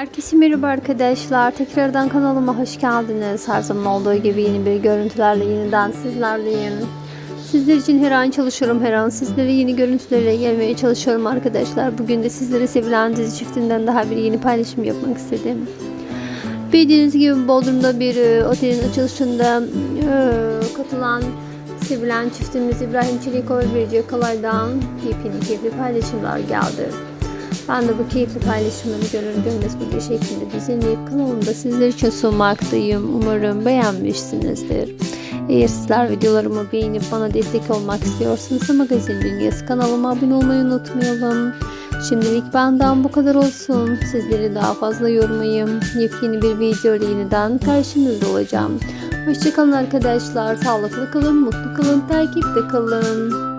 Herkese merhaba arkadaşlar. Tekrardan kanalıma hoş geldiniz. Her zaman olduğu gibi yeni bir görüntülerle yeniden sizlerleyim. Sizler için her an çalışıyorum. Her an sizlere yeni görüntülerle gelmeye çalışıyorum arkadaşlar. Bugün de sizlere sevilen dizi çiftinden daha bir yeni paylaşım yapmak istedim. Bildiğiniz gibi Bodrum'da bir e, otelin açılışında e, katılan sevilen çiftimiz İbrahim Çelikov ve Birce Kalay'dan yepyeni keyifli paylaşımlar geldi. Ben de bu keyifli paylaşımları görür görmez video şeklinde düzenleyip kanalımda sizler için sunmaktayım. Umarım beğenmişsinizdir. Eğer sizler videolarımı beğenip bana destek olmak istiyorsanız Magazin Dünyası kanalıma abone olmayı unutmayalım. Şimdilik benden bu kadar olsun. Sizleri daha fazla yormayayım. Yepyeni bir video ile yeniden karşınızda olacağım. Hoşçakalın arkadaşlar. Sağlıklı kalın, mutlu kalın, takipte kalın.